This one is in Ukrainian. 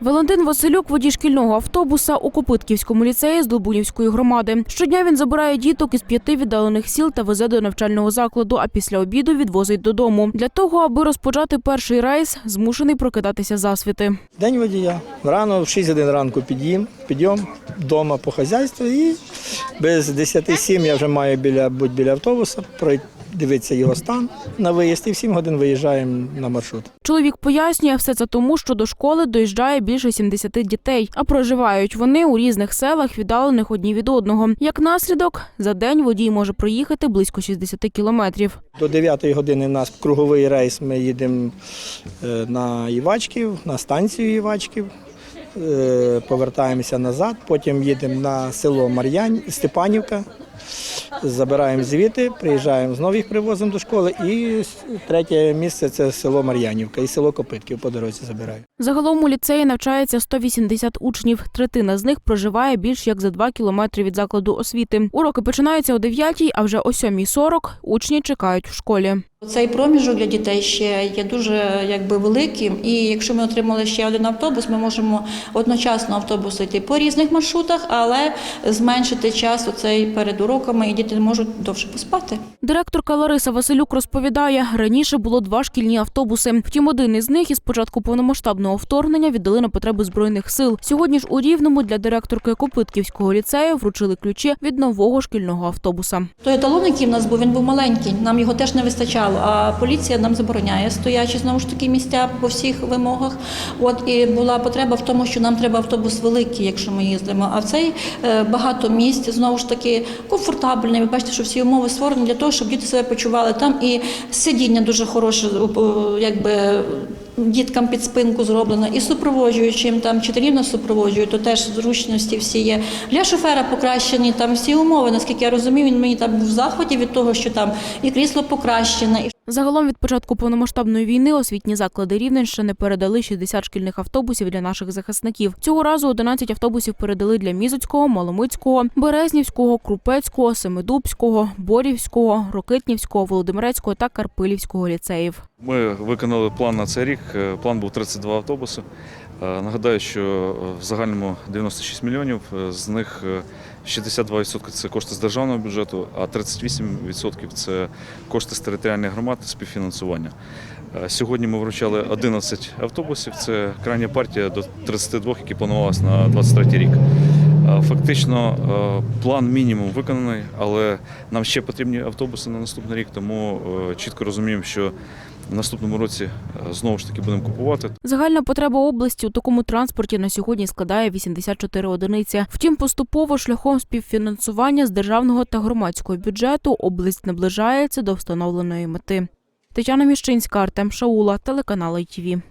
Валентин Василюк, водій шкільного автобуса у Копитківському ліцеї з Долбунівської громади. Щодня він забирає діток із п'яти віддалених сіл та везе до навчального закладу, а після обіду відвозить додому. Для того, аби розпочати перший рейс, змушений прокидатися засвіти. День водія. Рано в 6 годин ранку під'їм, підйом, вдома по хазяйству і без 10-7 я вже маю біля, бути біля автобуса, пройти, дивитися його стан на виїзд і в 7 годин виїжджаємо на маршрут. Чоловік пояснює, все це тому, що до школи доїжджає більше 70 дітей, а проживають вони у різних селах, віддалених одні від одного. Як наслідок, за день водій може проїхати близько 60 кілометрів. До 9 години у нас круговий рейс. Ми їдемо е, на Івачків, на станцію Івачків, е, повертаємося назад, потім їдемо на село Мар'янь, Степанівка, забираємо звідти, приїжджаємо знову їх привозимо до школи. І третє місце це село Мар'янівка і село Копитків по дорозі забираю. Загалом у ліцеї навчається 180 учнів. Третина з них проживає більш як за 2 кілометри від закладу освіти. Уроки починаються о 9 а вже о 7.40 учні чекають в школі. Цей проміжок для дітей ще є дуже якби великим, і якщо ми отримали ще один автобус, ми можемо одночасно автобуси йти по різних маршрутах, але зменшити час оцей перед уроками, і діти можуть довше поспати. Директорка Лариса Василюк розповідає, раніше було два шкільні автобуси. Втім, один із них із початку повномасштабного вторгнення віддали на потреби збройних сил. Сьогодні ж у Рівному для директорки Копитківського ліцею вручили ключі від нового шкільного автобуса. Той еталон, який в нас був, він був маленький, нам його теж не вистачало. А поліція нам забороняє стоячі знову ж таки місця по всіх вимогах. От і була потреба в тому, що нам треба автобус великий, якщо ми їздимо. А в цей е, багато місць знову ж таки комфортабельний. Ви бачите, що всі умови створені для того, щоб діти себе почували там. І сидіння дуже хороше, якби. Діткам під спинку зроблено і супроводжуючим там вчителів нас супроводжують, то теж зручності всі є. Для шофера покращені там всі умови. Наскільки я розумію, він мені там був в захваті від того, що там і крісло покращене, Загалом від початку повномасштабної війни освітні заклади Рівненщини передали 60 шкільних автобусів для наших захисників. Цього разу 11 автобусів передали для Мізоцького, Маломицького, Березнівського, Крупецького, Семидубського, Борівського, Рокитнівського, Володимирецького та Карпилівського ліцеїв. Ми виконали план на цей рік. Е, План був 32 автобуси. Е, Нагадаю, що е, в загальному 96 мільйонів, е, з них е, 62% це кошти з державного бюджету, а 38% це кошти з територіальних громад співфінансування. Сьогодні ми вручали 11 автобусів. Це крайня партія до 32, які планувалися на 23 рік. Фактично план мінімум виконаний, але нам ще потрібні автобуси на наступний рік, тому чітко розуміємо, що в наступному році е, знову ж таки будемо купувати. Загальна потреба області у такому транспорті на сьогодні складає 84 одиниці. Втім, поступово шляхом співфінансування з державного та громадського бюджету область наближається до встановленої мети. Тетяна Міщинська, Артем Шаула, телеканал ITV.